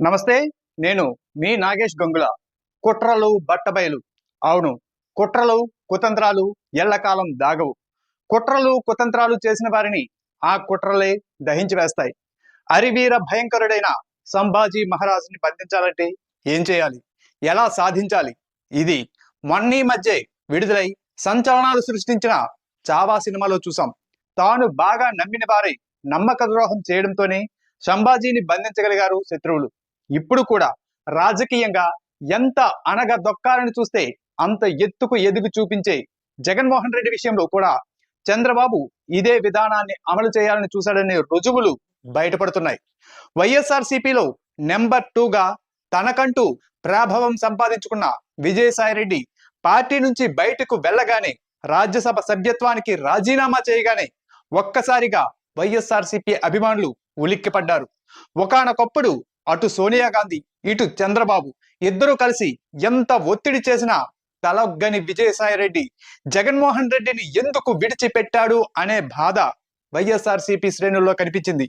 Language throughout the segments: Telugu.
నమస్తే నేను మీ నాగేష్ గంగుల. కుట్రలు బట్టబయలు. అవును కుట్రలు కుతంత్రాలు ఎల్లకాలం దాగవు. కుట్రలు కుతంత్రాలు చేసిన వారిని ఆ కుట్రలే దహించి వేస్తాయి. అరివీర భయంకరుడైన సంభాజీ మహారాజుని బంధించాలంటే ఏం చేయాలి? ఎలా సాధించాలి? ఇది మొన్నీ మధ్య విడుదలై సంచలనాలు సృష్టించిన చావా సినిమాలో చూసాం తాను బాగా నమ్మిన వారే నమ్మక ద్రోహం చేయడంతోనే సంభాజీని బంధించగలిగారు శత్రువులు. ఇప్పుడు కూడా రాజకీయంగా ఎంత అనగదొక్కాలని చూస్తే అంత ఎత్తుకు ఎదుగు చూపించే జగన్మోహన్ రెడ్డి విషయంలో కూడా చంద్రబాబు ఇదే విధానాన్ని అమలు చేయాలని చూశాడనే రుజువులు బయటపడుతున్నాయి. వైఎస్ఆర్ సిపిలో నెంబర్ టూగా తనకంటూ ప్రాభవం సంపాదించుకున్న విజయసాయిరెడ్డి పార్టీ నుంచి బయటకు వెళ్ళగానే రాజ్యసభ సభ్యత్వానికి రాజీనామా చేయగానే ఒక్కసారిగా వైఎస్ఆర్సీపీ అభిమానులు ఉలిక్కిపడ్డారు. ఒకానొకప్పుడు అటు సోనియా గాంధీ ఇటు చంద్రబాబు ఇద్దరూ కలిసి ఎంత ఒత్తిడి చేసినా తలొగ్గని విజయసాయిరెడ్డి జగన్మోహన్ రెడ్డిని ఎందుకు విడిచిపెట్టాడు అనే బాధ వైఎస్ఆర్ సిపి శ్రేణుల్లో కనిపించింది.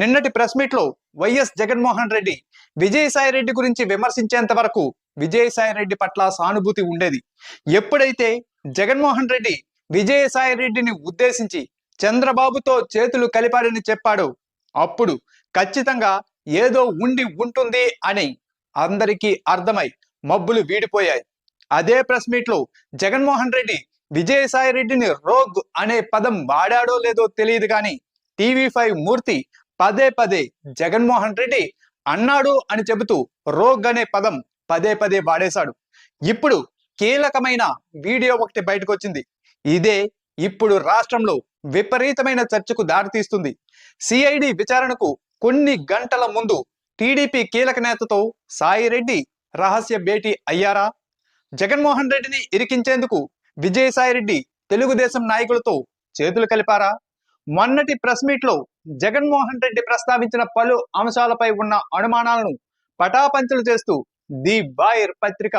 నిన్నటి ప్రెస్ మీట్లో వైఎస్ జగన్మోహన్ రెడ్డి విజయసాయి రెడ్డి గురించి విమర్శించేంత వరకు విజయసాయి రెడ్డి పట్ల సానుభూతి ఉండేది. ఎప్పుడైతే జగన్మోహన్ రెడ్డి విజయసాయి రెడ్డిని ఉద్దేశించి చంద్రబాబుతో చేతులు కలిపాడని చెప్పాడు అప్పుడు ఖచ్చితంగా ఏదో ఉండి ఉంటుంది అని అందరికీ అర్థమై మబ్బులు వీడిపోయాయి. అదే ప్రెస్ మీట్లో జగన్మోహన్ రెడ్డి విజయసాయి రెడ్డిని రోగ్ అనే పదం వాడాడో లేదో తెలియదు కానీ టీవీ ఫైవ్ మూర్తి పదే పదే జగన్మోహన్ రెడ్డి అన్నాడు అని చెబుతూ రోగ్ అనే పదం పదే పదే వాడేశాడు. ఇప్పుడు కీలకమైన వీడియో ఒకటి బయటకు వచ్చింది ఇదే ఇప్పుడు రాష్ట్రంలో విపరీతమైన చర్చకు దారితీస్తుంది. సిఐడి విచారణకు కొన్ని గంటల ముందు టీడీపీ కీలక నేతతో సాయిరెడ్డి రహస్య భేటీ అయ్యారా? జగన్మోహన్ రెడ్డిని ఇరికించేందుకు విజయసాయిరెడ్డి తెలుగుదేశం నాయకులతో చేతులు కలిపారా? మొన్నటి ప్రెస్ మీట్లో జగన్మోహన్ రెడ్డి ప్రస్తావించిన పలు అంశాలపై ఉన్న అనుమానాలను పటాపంచలు చేస్తూ ది బాయర్ పత్రిక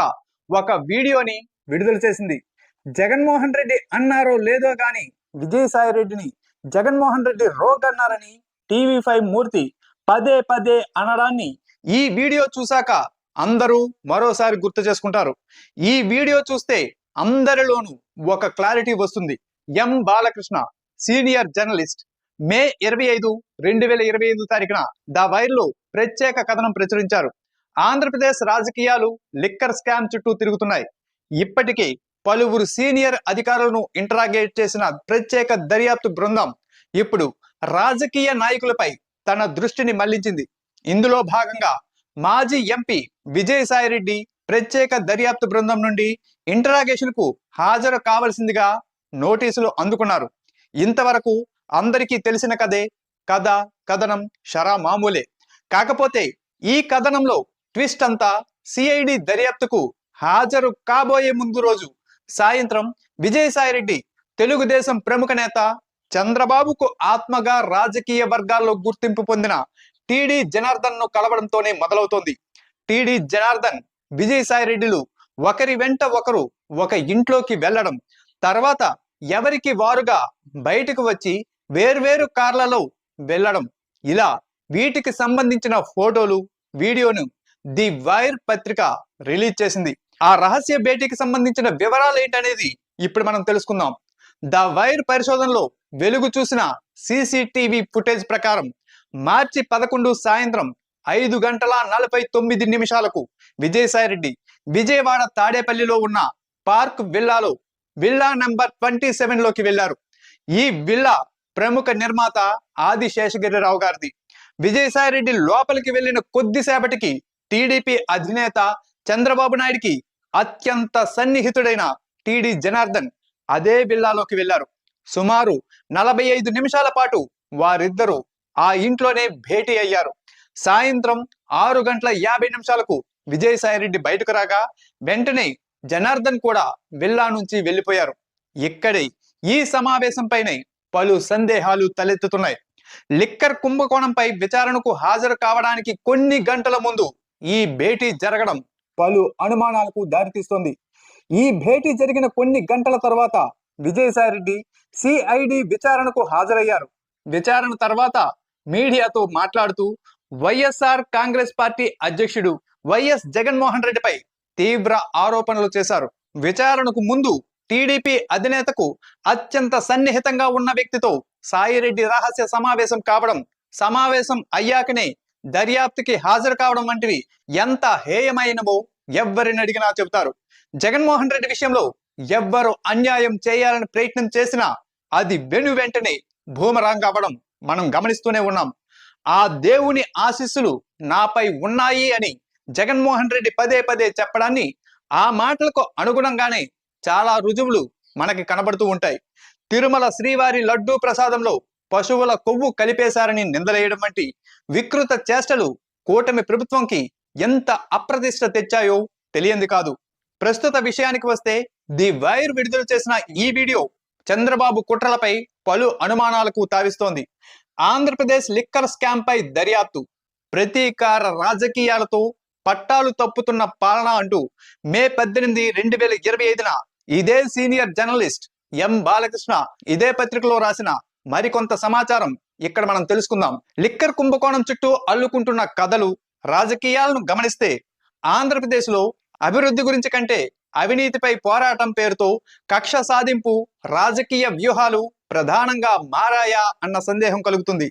ఒక వీడియోని విడుదల చేసింది. జగన్మోహన్ రెడ్డి అన్నారో లేదో కానీ విజయసాయి రెడ్డిని జగన్మోహన్ రెడ్డి రోగ్ అన్నారని టీవీ ఫైవ్ మూర్తి పదే పదే అనడాన్ని ఈ వీడియో చూశాక అందరూ మరోసారి గుర్తు చేసుకుంటారు. ఈ వీడియో చూస్తే అందరిలోనూ ఒక క్లారిటీ వస్తుంది. M Balakrishna senior journalist. May ఇరవై ఐదు రెండు వేల ఇరవై ఐదు తారీఖున ద వైర్లో ప్రత్యేక కథనం ప్రచురించారు. ఆంధ్రప్రదేశ్ రాజకీయాలు లిక్కర్ స్కామ్ చుట్టూ తిరుగుతున్నాయి. ఇప్పటికే పలువురు సీనియర్ అధికారులను ఇంటరాగేట్ చేసిన ప్రత్యేక దర్యాప్తు బృందం ఇప్పుడు రాజకీయ నాయకులపై తన దృష్టిని మళ్ళించింది. ఇందులో భాగంగా మాజీ ఎంపీ విజయసాయిరెడ్డి ప్రత్యేక దర్యాప్తు బృందం నుండి ఇంటరాగేషన్కు హాజరు కావలసిందిగా నోటీసులు అందుకున్నారు. ఇంతవరకు అందరికీ తెలిసిన కథే కథ కథనం షరా మామూలే. కాకపోతే ఈ కథనంలో ట్విస్ట్ అంతా సిఐడి దర్యాప్తుకు హాజరు కాబోయే ముందు రోజు సాయంత్రం విజయసాయిరెడ్డి తెలుగుదేశం ప్రముఖ నేత చంద్రబాబుకు ఆత్మగా రాజకీయ వర్గాల్లో గుర్తింపు పొందిన టిడి జనార్దన్ను కలవడంతోనే మొదలవుతోంది. టిడి జనార్దన్ విజయసాయి రెడ్డిలు ఒకరి వెంట ఒకరు ఒక ఇంట్లోకి వెళ్ళడం తర్వాత ఎవరికి వారుగా బయటకు వచ్చి వేర్వేరు కార్లలో వెళ్ళడం ఇలా వీటికి సంబంధించిన ఫోటోలు వీడియోను ది వైర్ పత్రిక రిలీజ్ చేసింది. ఆ రహస్య భేటీకి సంబంధించిన వివరాలు ఏంటనేది ఇప్పుడు మనం తెలుసుకుందాం. ద వైర్ పరిశోధనలో వెలుగు చూసిన సీసీటీవీ ఫుటేజ్ ప్రకారం మార్చి పదకొండు సాయంత్రం ఐదు గంటల నలభై తొమ్మిది నిమిషాలకు విజయసాయిరెడ్డి విజయవాడ తాడేపల్లిలో ఉన్న పార్క్ విల్లాలో విల్లా నెంబర్ ట్వంటీ సెవెన్లోకి వెళ్ళారు ఈ విల్లా ప్రముఖ నిర్మాత ఆది శేషగిరిరావు గారిది. విజయసాయిరెడ్డి లోపలికి వెళ్ళిన కొద్దిసేపటికి టీడీపీ అధినేత చంద్రబాబు నాయుడికి అత్యంత సన్నిహితుడైన టిడి జనార్దన్ అదే విల్లాలోకి వెళ్ళారు సుమారు నలభై ఐదు నిమిషాల పాటు వారిద్దరూ ఆ ఇంట్లోనే భేటీ అయ్యారు. సాయంత్రం ఆరు గంటల యాభై నిమిషాలకు విజయసాయిరెడ్డి బయటకు రాగా వెంటనే జనార్దన్ కూడా విల్లా నుంచి వెళ్ళిపోయారు. ఇక్కడే ఈ సమావేశంపైనే పలు సందేహాలు తలెత్తుతున్నాయి. లిక్కర్ కుంభకోణంపై విచారణకు హాజరు కావడానికి కొన్ని గంటల ముందు ఈ భేటీ జరగడం పలు అనుమానాలకు దారితీస్తోంది. ఈ భేటీ జరిగిన కొన్ని గంటల తర్వాత విజయసాయిరెడ్డి సిఐడి విచారణకు హాజరయ్యారు. విచారణ తర్వాత మీడియాతో మాట్లాడుతూ వైఎస్ఆర్ కాంగ్రెస్ పార్టీ అధ్యక్షుడు వైఎస్ జగన్మోహన్ రెడ్డిపై తీవ్ర ఆరోపణలు చేశారు. విచారణకు ముందు టీడీపీ అధినేతకు అత్యంత సన్నిహితంగా ఉన్న వ్యక్తితో సాయిరెడ్డి రహస్య సమావేశం కావడం సమావేశం అయ్యాకనే దర్యాప్తుకి హాజరు కావడం వంటివి ఎంత హేయమైనవో ఎవ్వరిని అడిగినా చెబుతారు. జగన్మోహన్ రెడ్డి విషయంలో ఎవ్వరు అన్యాయం చేయాలని ప్రయత్నం చేసినా అది వెను వెంటనే భూమరాంగ్ అవ్వడం మనం గమనిస్తూనే ఉన్నాం. ఆ దేవుని ఆశీస్సులు నాపై ఉన్నాయి అని జగన్మోహన్ రెడ్డి పదే పదే చెప్పడాన్ని ఆ మాటలకు అనుగుణంగానే చాలా రుజువులు మనకి కనబడుతూ ఉంటాయి. తిరుమల శ్రీవారి లడ్డూ ప్రసాదంలో పశువుల కొవ్వు కలిపేశారని నిందలేయడం వంటి వికృత చేష్టలు కూటమి ప్రభుత్వంకి ఎంత అప్రతిష్ట తెచ్చాయో తెలియంది కాదు. ప్రస్తుత విషయానికి వస్తే ది వైర్ విడుదల చేసిన ఈ వీడియో చంద్రబాబు కుట్రలపై పలు అనుమానాలకు తావిస్తోంది. ఆంధ్రప్రదేశ్ లిక్కర్ స్కామ్ పై దర్యాప్తు ప్రతీకార రాజకీయాలతో పట్టాలు తప్పుతున్న పాలన అంటూ మే పద్దెనిమిది రెండు వేల ఇరవై ఐదున ఇదే సీనియర్ జర్నలిస్ట్ ఎం బాలకృష్ణ ఇదే పత్రికలో రాసిన మరికొంత సమాచారం ఇక్కడ మనం తెలుసుకుందాం. లిక్కర్ కుంభకోణం చుట్టూ అల్లుకుంటున్న కథలు రాజకీయాలను గమనిస్తే ఆంధ్రప్రదేశ్లో అభివృద్ధి గురించి కంటే అవినీతిపై పోరాటం పేరుతో కక్ష సాధింపు రాజకీయ వ్యూహాలు ప్రధానంగా మారాయా అన్న సందేహం కలుగుతుంది.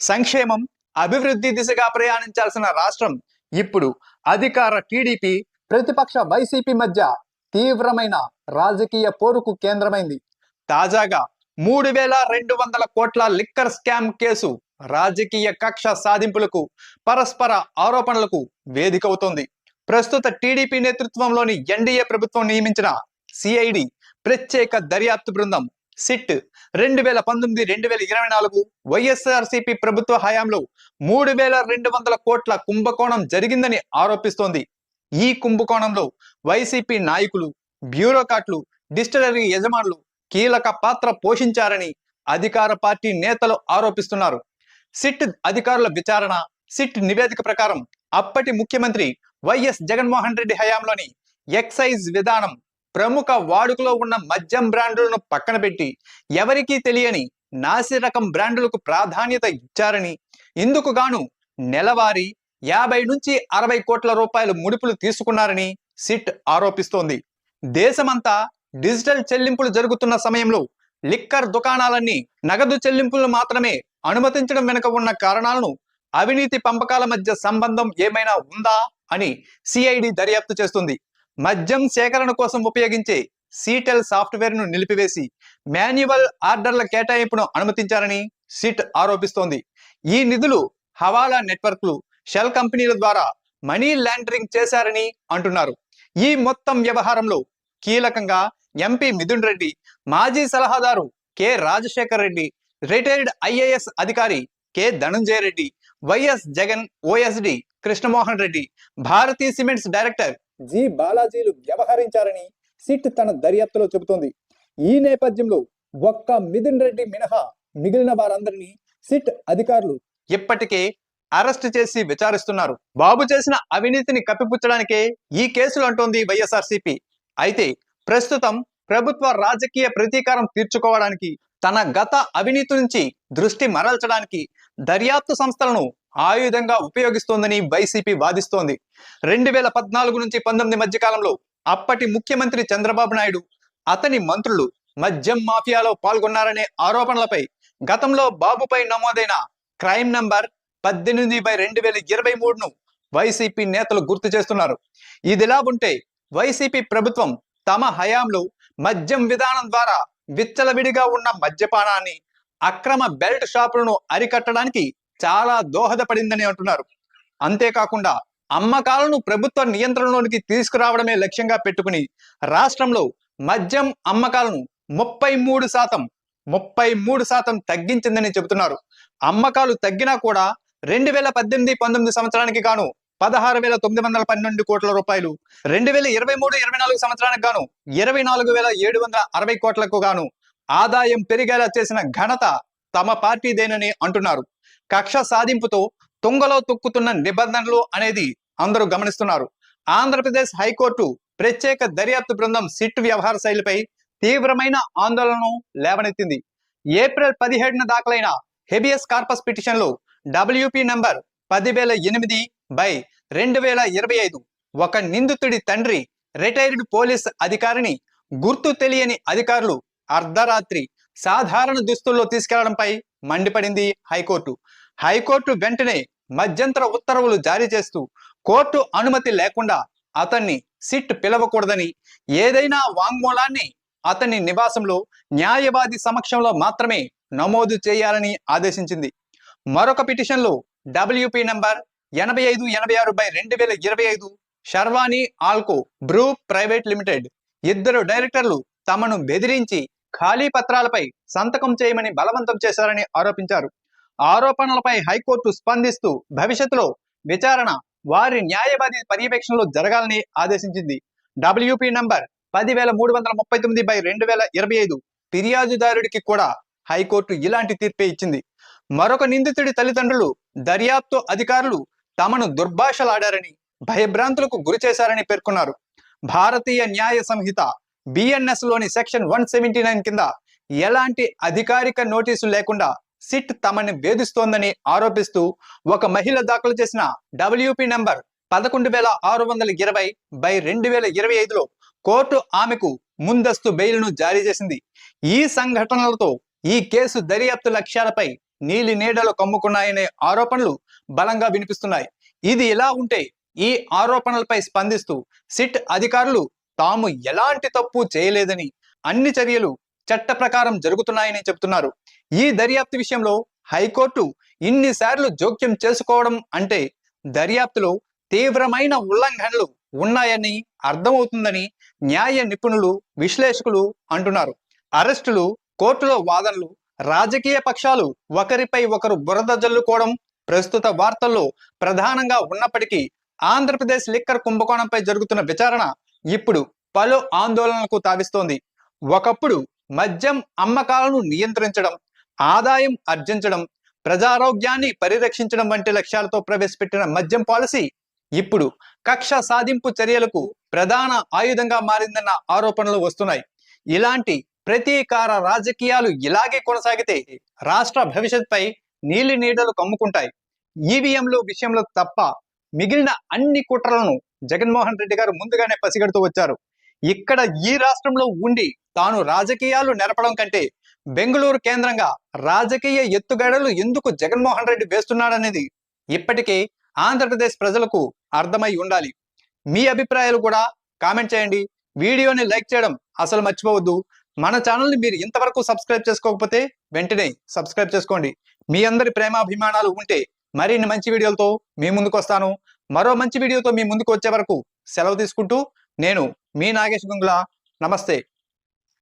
సంక్షేమం అభివృద్ధి దిశగా ప్రయాణించాల్సిన రాష్ట్రం ఇప్పుడు అధికార టీడీపీ ప్రతిపక్ష వైసీపీ మధ్య తీవ్రమైన రాజకీయ పోరుకు కేంద్రమైంది. తాజాగా మూడు వేల రెండు వందల కోట్ల లిక్కర్ స్కామ్ కేసు రాజకీయ కక్ష సాధింపులకు పరస్పర ఆరోపణలకు వేదిక అవుతోంది. ప్రస్తుత టీడీపీ నేతృత్వంలోని ఎన్డీఏ ప్రభుత్వం నియమించిన సిఐడి ప్రత్యేక దర్యాప్తు బృందం సిట్ రెండు వేల పంతొమ్మిది రెండు వేల ఇరవై నాలుగు వైఎస్ఆర్సిపి ప్రభుత్వ హయాంలో మూడు వేల రెండు వందల కోట్ల కుంభకోణం జరిగిందని ఆరోపిస్తోంది. ఈ కుంభకోణంలో వైసీపీ నాయకులు బ్యూరోక్రాట్లు డిస్టిలరీ యజమానులు కీలక పాత్ర పోషించారని అధికార పార్టీ నేతలు ఆరోపిస్తున్నారు. సిట్ అధికారుల విచారణ సిట్ నివేదిక ప్రకారం అప్పటి ముఖ్యమంత్రి వైఎస్ జగన్మోహన్ రెడ్డి హయాంలోని ఎక్సైజ్ విధానం ప్రముఖ వాడుకలో ఉన్న మద్యం బ్రాండులను పక్కన పెట్టి ఎవరికీ తెలియని నాసిరకం బ్రాండులకు ప్రాధాన్యత ఇచ్చారని ఇందుకు గాను నెలవారీ యాభై నుంచి అరవై కోట్ల రూపాయలు ముడుపులు తీసుకున్నారని సిట్ ఆరోపిస్తోంది. దేశమంతా డిజిటల్ చెల్లింపులు జరుగుతున్న సమయంలో లిక్కర్ దుకాణాలన్నీ నగదు చెల్లింపులు మాత్రమే అనుమతించడం వెనుక ఉన్న కారణాలను అవినీతి పంపకాల మధ్య సంబంధం ఏమైనా ఉందా అని సిఐడి దర్యాప్తు చేస్తుంది. మద్యం సేకరణ కోసం ఉపయోగించే సీటెల్ సాఫ్ట్వేర్ను నిలిపివేసి మాన్యువల్ ఆర్డర్ల కేటాయింపును అనుమతించారని సిట్ ఆరోపిస్తోంది. ఈ నిధులు హవాలా నెట్వర్క్లు షెల్ కంపెనీల ద్వారా మనీ లాండరింగ్ చేశారని అంటున్నారు. ఈ మొత్తం వ్యవహారంలో కీలకంగా ఎంపీ మిథున్ రెడ్డి మాజీ సలహాదారు K Rajasekhar Reddy retired IAS అధికారి K Dhananjaya Reddy YS Jagan OSD Krishnamohan Reddy Bharathi cements director. G బాలాజీలు వ్యవహరించారని సిట్ తన దర్యాప్తులో చెబుతోంది. ఈ నేపథ్యంలో ఒక్క మిథున్ రెడ్డి మినహా మిగిలిన వారందరినీ సిట్ అధికారులు ఇప్పటికే అరెస్ట్ చేసి విచారిస్తున్నారు. బాబు చేసిన అవినీతిని కప్పిపుచ్చడానికే ఈ కేసులు అంటోంది వైఎస్ఆర్సీపీ. అయితే ప్రస్తుతం ప్రభుత్వ రాజకీయ ప్రతీకారం తీర్చుకోవడానికి తన గత అవినీతి నుంచి దృష్టి మరల్చడానికి దర్యాప్తు సంస్థలను ఆయుధంగా ఉపయోగిస్తోందని వైసీపీ వాదిస్తోంది. రెండు వేల పద్నాలుగు నుంచి పంతొమ్మిది మధ్య కాలంలో అప్పటి ముఖ్యమంత్రి చంద్రబాబు నాయుడు అతని మంత్రులు మద్యం మాఫియాలో పాల్గొన్నారనే ఆరోపణలపై గతంలో బాబుపై నమోదైన క్రైమ్ నంబర్ పద్దెనిమిది బై రెండు వేల ఇరవై మూడును వైసీపీ నేతలు గుర్తు చేస్తున్నారు. ఇదిలా ఉంటే వైసీపీ ప్రభుత్వం తమ హయాంలో మద్యం విధానం ద్వారా విచ్చలవిడిగా ఉన్న మద్యపానాన్ని అక్రమ బెల్ట్ షాపులను అరికట్టడానికి చాలా దోహదపడిందని అంటున్నారు. అంతేకాకుండా అమ్మకాలను ప్రభుత్వ నియంత్రణలోనికి తీసుకురావడమే లక్ష్యంగా పెట్టుకుని రాష్ట్రంలో మద్యం అమ్మకాలను ముప్పై మూడు శాతం ముప్పై మూడు శాతం తగ్గించిందని చెబుతున్నారు. అమ్మకాలు తగ్గినా కూడా రెండు వేల పద్దెనిమిది పంతొమ్మిది సంవత్సరానికి గాను పదహారు వేల తొమ్మిది వందల పన్నెండు కోట్ల రూపాయలు. రెండు వేల ఇరవై మూడు ఇరవై నాలుగు సంవత్సరానికి గాను ఇరవై నాలుగు వేల ఏడు వందల అరవై కోట్లకు గాను ఆదాయం పెరిగేలా చేసిన ఘనత తమ పార్టీదేనని అంటున్నారు. కక్ష సాధింపుతో తుంగలో తొక్కుతున్న నిబంధనలు అనేది అందరూ గమనిస్తున్నారు. ఆంధ్రప్రదేశ్ హైకోర్టు ప్రత్యేక దర్యాప్తు బృందం సిట్ వ్యవహార శైలిపై తీవ్రమైన ఆందోళనను లేవనెత్తింది. ఏప్రిల్ పదిహేడున దాఖలైన హెబియస్ కార్పస్ పిటిషన్లో డబ్ల్యూపీ నంబర్ పదివేల ఎనిమిది బై రెండు వేల ఇరవై ఐదు. ఒక నిందితుడి తండ్రి రిటైర్డ్ పోలీస్ అధికారిని గుర్తు తెలియని అధికారులు అర్ధరాత్రి సాధారణ దుస్తుల్లో తీసుకెళ్ళడంపై మండిపడింది హైకోర్టు. హైకోర్టు వెంటనే మధ్యంతర ఉత్తర్వులు జారీ చేస్తూ కోర్టు అనుమతి లేకుండా అతన్ని సిట్ పిలవకూడదని ఏదైనా వాంగ్మూలాన్ని అతని నివాసంలో న్యాయవాది సమక్షంలో మాత్రమే నమోదు చేయాలని ఆదేశించింది. మరొక పిటిషన్లో డబ్ల్యూపీ నంబర్ ఎనభై ఐదు ఎనభై ఆరు బై రెండు వేల ఇరవై ఐదు Sharvani Alco Brew private limited. ఇద్దరు డైరెక్టర్లు తమను బెదిరించి ఖాళీ పత్రాలపై సంతకం చేయమని బలవంతం చేశారని ఆరోపించారు. ఆరోపణలపై హైకోర్టు స్పందిస్తూ భవిష్యత్తులో విచారణ వారి న్యాయవాది పర్యవేక్షణలో జరగాలని ఆదేశించింది. డబ్ల్యూపీ నంబర్ పదివేల మూడు వందల ముప్పై తొమ్మిది బై రెండు వేల ఇరవై ఐదు ఫిర్యాదుదారుడికి కూడా హైకోర్టు ఇలాంటి తీర్పే ఇచ్చింది. మరొక నిందితుడి తల్లిదండ్రులు దర్యాప్తు అధికారులు తమను దుర్భాషలాడారని భయభ్రాంతులకు గురి చేశారని పేర్కొన్నారు. భారతీయ న్యాయ సంహిత బిఎన్ఎస్లోని సెక్షన్ వన్ సెవెంటీ నైన్ కింద ఎలాంటి అధికారిక నోటీసు లేకుండా సిట్ తమని వేధిస్తోందని ఆరోపిస్తూ ఒక మహిళ దాఖలు చేసిన డబ్ల్యూపీ నంబర్ పదకొండు వేల ఆరు వందల ఇరవై బై రెండు వేల ఇరవై ఐదులో కోర్టు ఆమెకు ముందస్తు బెయిల్ను జారీ చేసింది. ఈ సంఘటనలతో ఈ కేసు దర్యాప్తు లక్ష్యాలపై నీలి నీడలు కమ్ముకున్నాయనే ఆరోపణలు బలంగా వినిపిస్తున్నాయి. ఇది ఇలా ఉంటే ఈ ఆరోపణలపై స్పందిస్తూ సిట్ అధికారులు తాము ఎలాంటి తప్పు చేయలేదని అన్ని చర్యలు చట్ట ప్రకారం జరుగుతున్నాయని చెబుతున్నారు. ఈ దర్యాప్తు విషయంలో హైకోర్టు ఇన్నిసార్లు జోక్యం చేసుకోవడం అంటే దర్యాప్తులో తీవ్రమైన ఉల్లంఘనలు ఉన్నాయని అర్థమవుతుందని న్యాయ నిపుణులు విశ్లేషకులు అంటున్నారు. అరెస్టులు కోర్టులో వాదనలు రాజకీయ పక్షాలు ఒకరిపై ఒకరు బురద జల్లుకోవడం ప్రస్తుత వార్తల్లో ప్రధానంగా ఉన్నప్పటికీ ఆంధ్రప్రదేశ్ లిక్కర్ కుంభకోణంపై జరుగుతున్న విచారణ ఇప్పుడు పలు ఆందోళనలకు తావిస్తోంది. ఒకప్పుడు మద్యం అమ్మకాలను నియంత్రించడం ఆదాయం ఆర్జించడం ప్రజారోగ్యాన్ని పరిరక్షించడం వంటి లక్ష్యాలతో ప్రవేశపెట్టిన మద్యం పాలసీ ఇప్పుడు కక్ష సాధింపు చర్యలకు ప్రధాన ఆయుధంగా మారిందన్న ఆరోపణలు వస్తున్నాయి. ఇలాంటి ప్రతీకార రాజకీయాలు ఇలాగే కొనసాగితే రాష్ట్ర భవిష్యత్పై నీలి నీడలు కమ్ముకుంటాయి. ఈవీఎంలు విషయంలో తప్ప మిగిలిన అన్ని కుట్రలను జగన్మోహన్ రెడ్డి గారు ముందుగానే పసిగడుతూ వచ్చారు. ఇక్కడ ఈ రాష్ట్రంలో ఉండి తాను రాజకీయాలు నెరపడం కంటే బెంగళూరు కేంద్రంగా రాజకీయ ఎత్తుగడలు ఎందుకు జగన్మోహన్ రెడ్డి వేస్తున్నాడనేది ఇప్పటికే ఆంధ్రప్రదేశ్ ప్రజలకు అర్థమై ఉండాలి. మీ అభిప్రాయాలు కూడా కామెంట్ చేయండి. వీడియోని లైక్ చేయడం అసలు మర్చిపోవద్దు. మన ఛానల్ని మీరు ఇంతవరకు సబ్స్క్రైబ్ చేసుకోకపోతే వెంటనే సబ్స్క్రైబ్ చేసుకోండి. మీ అందరి ప్రేమాభిమానాలు ఉంటే మరిన్ని మంచి వీడియోలతో మీ ముందుకు వస్తాను మరో మంచి వీడియోతో మీ ముందుకు వచ్చే వరకు సెలవు తీసుకుంటూ నేను మీ నాగేష్ నమస్తే.